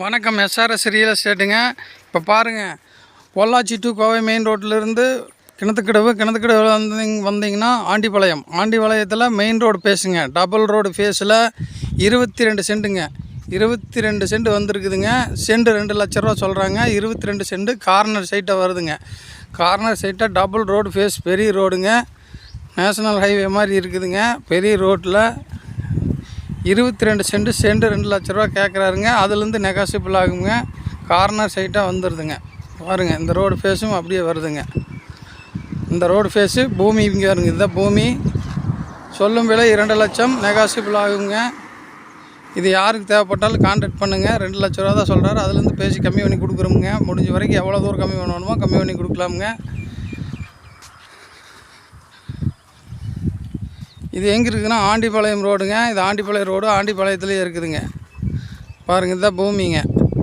வணக்கம். SRS real எஸ்டேட்டுங்க இப்போ பாருங்கள் பொள்ளாச்சி டு கோவை மெயின் ரோட்டிலேருந்து கிணத்துக்கடவு கிணத்துக்கடவு வந்தீங்க வந்தீங்கன்னா ஆண்டிபாளையம். ஆண்டிபாளையத்தில் மெயின் ரோடு பேசுங்க. டபுள் ரோடு ஃபேஸில் இருபத்தி ரெண்டு சென்ட்டுங்க இருபத்தி ரெண்டு சென்ட் வந்திருக்குதுங்க. சென்ட் ரெண்டு லட்ச ரூபா சொல்கிறாங்க இருபத்தி ரெண்டு சென்ட் கார்னர் சைட்டை வருதுங்க. கார்னர் சைட்டை டபுள் ரோடு ஃபேஸ் பெரிய ரோடுங்க நேஷனல் ஹைவே மாதிரி இருக்குதுங்க. பெரிய ரோட்டில் இருபத்தி ரெண்டு சென்ட் சென்ட் ரெண்டு லட்ச ரூபா கேட்குறாருங்க அதுலேருந்து நெகாசிபிள் ஆகுங்க. கார்னர் சைட்டாக வந்துடுதுங்க பாருங்கள் இந்த ரோடு ஃபேஸும் அப்படியே வருதுங்க. இந்த ரோடு ஃபேஸு பூமி இங்கே வருங்க. இதுதான் பூமி சொல்லும் விலை இரண்டு லட்சம் நெகாசிபிள் ஆகுங்க. இது யாருக்கு தேவைப்பட்டாலும் கான்டாக்ட் பண்ணுங்கள் ரெண்டு லட்ச ரூபா தான் சொல்கிறாரு அதுலேருந்து பேசி கம்மி பண்ணி கொடுக்குறோமுங்க. முடிஞ்ச வரைக்கும் எவ்வளோ தூரம் கம்மி பண்ணணுமோ கம்மி பண்ணி கொடுக்கலாமுங்க. இது எங்கே இருக்குதுன்னா ஆண்டிப்பாளையம் ரோடுங்க. இது ஆண்டிப்பாளையம் ரோடு ஆண்டிப்பாளையத்துலேயே இருக்குதுங்க. பாருங்கள் இதுதான் பூமிங்க.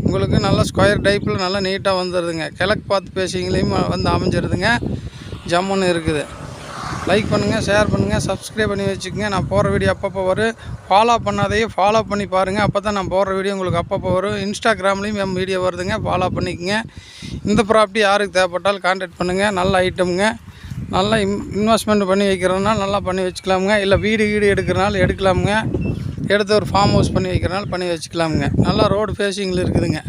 உங்களுக்கு நல்ல ஸ்கொயர் டைப்பில் நல்லா நீட்டாக வந்துடுதுங்க கிழக்கு பார்த்து பேசிங்களையும் வந்து அமைஞ்சிருதுங்க. ஜம்முன்னு இருக்குது. லைக் பண்ணுங்கள் ஷேர் பண்ணுங்கள் சப்ஸ்கிரைப் பண்ணி வச்சுக்கோங்க. நான் போகிற வீடியோ அப்பப்போ வரும். ஃபாலோ பண்ணாதையே ஃபாலோ பண்ணி பாருங்கள் அப்போ தான் நான் போடுற வீடியோ உங்களுக்கு அப்பப்போ வரும். இன்ஸ்டாகிராம்லேயும் என் வீடியோ வருதுங்க. ஃபாலோ பண்ணிக்கோங்க. இந்த ப்ராப்பர்ட்டி யாருக்கு தேவைப்பட்டாலும் கான்டாக்ட் பண்ணுங்கள் நல்ல ஐட்டமுங்க நல்லா இன் இன்வெஸ்ட்மெண்ட் பண்ணி வைக்கிறதுனால நல்லா பண்ணி வச்சுக்கலாமுங்க. இல்லை வீடு வீடு எடுக்கிறனால எடுக்கலாமுங்க. எடுத்து ஒரு ஃபார்ம் ஹவுஸ் பண்ணி வைக்கிறனால பண்ணி வச்சுக்கலாமுங்க. நல்லா ரோடு ஃபேஸிங்கில் இருக்குதுங்க.